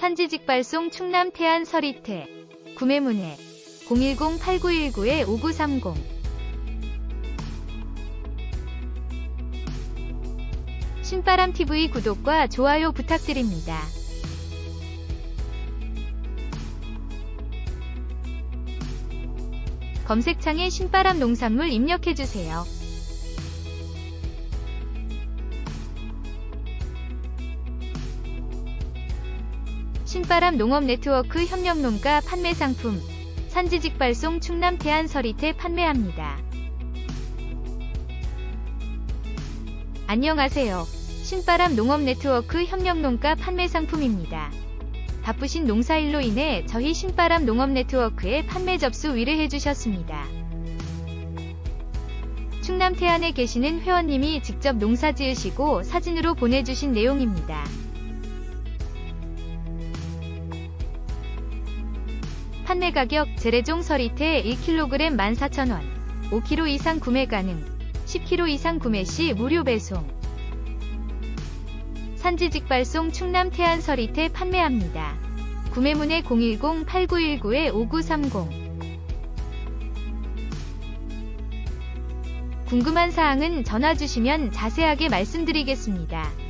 산지 직발송 충남 태안 서리태 구매 문의 010-8919-5930 신바람TV 구독과 좋아요 부탁드립니다. 검색창에 신바람 농산물 입력해주세요. 신바람 농업 네트워크 협력농가 판매 상품 산지직 발송 충남 태안 서리태 판매합니다. 안녕하세요. 신바람 농업 네트워크 협력농가 판매 상품입니다. 바쁘신 농사일로 인해 저희 신바람 농업 네트워크에 판매 접수 의뢰해 주셨습니다. 충남 태안에 계시는 회원님이 직접 농사 지으시고 사진으로 보내주신 내용입니다. 판매 가격 재래종 서리태 1kg 14,000원 5kg 이상 구매 가능 10kg 이상 구매 시 무료 배송 산지 직발송 충남 태안 서리태 판매합니다. 구매문의 010-8919-5930 궁금한 사항은 전화 주시면 자세하게 말씀드리겠습니다.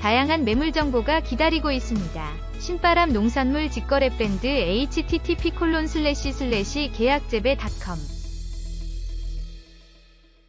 다양한 매물 정보가 기다리고 있습니다. 신바람 농산물 직거래 밴드 http:// 계약재배닷컴